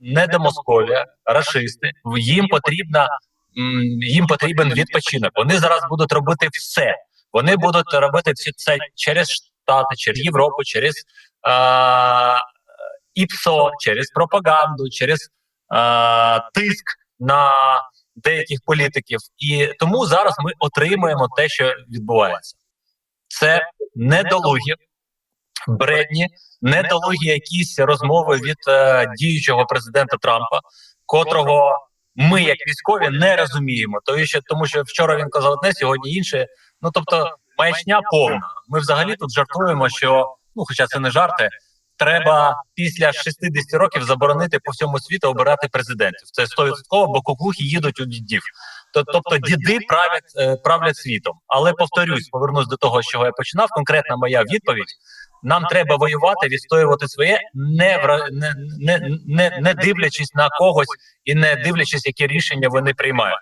недомосков'я, рашисти. Їм потрібна їм потрібен відпочинок. Вони зараз будуть робити все. Вони будуть робити все це через Штати, через Європу, через е, ІПСО, через пропаганду, через е, тиск на деяких політиків. І тому зараз ми отримуємо те, що відбувається. Це недолугі, бредні, недолугі якісь розмови від е, діючого президента Трампа, котрого ми, як військові, не розуміємо. Тому що, тому що вчора він казав одне, сьогодні інше. Ну тобто, маячня повна. Ми взагалі тут жартуємо, що ну, хоча це не жарти. Треба після 60 років заборонити по всьому світу обирати президентів. Це 100%, бо кукухи їдуть у дідів. То- Тобто діди правлять е, правлять світом. Але повторюсь, повернусь до того, з чого я починав. Конкретна моя відповідь: нам треба воювати, відстоювати своє, не, не, не, не дивлячись на когось і не дивлячись, які рішення вони приймають.